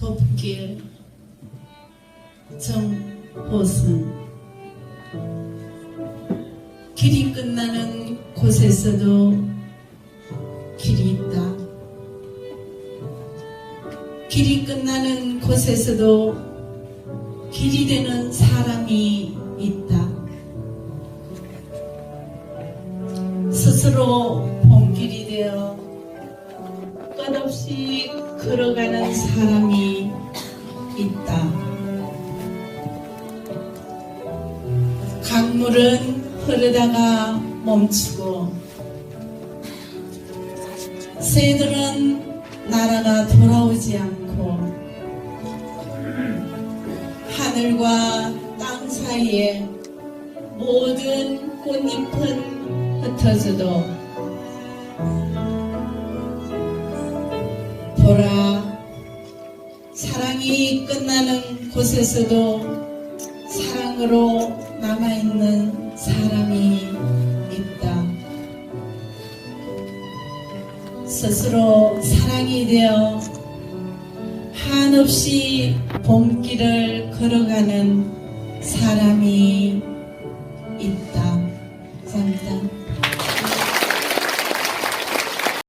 돕길 정보승 길이 끝나는 곳에서도 길이 있다. 길이 끝나는 곳에서도 길이 되는 사람이 있다. 스스로 본 길이 되어 끝없이 걸어가는 사람이 있다. 강물은 흐르다가 멈추고 새들은 날아가 돌아오지 않고 하늘과 땅 사이에 모든 꽃잎은 흩어져도 보라 사랑이 끝나는 곳에서도 사랑으로 남아있는 사람이 있다. 스스로 사랑이 되어 한없이 봄길을 걸어가는 사람이.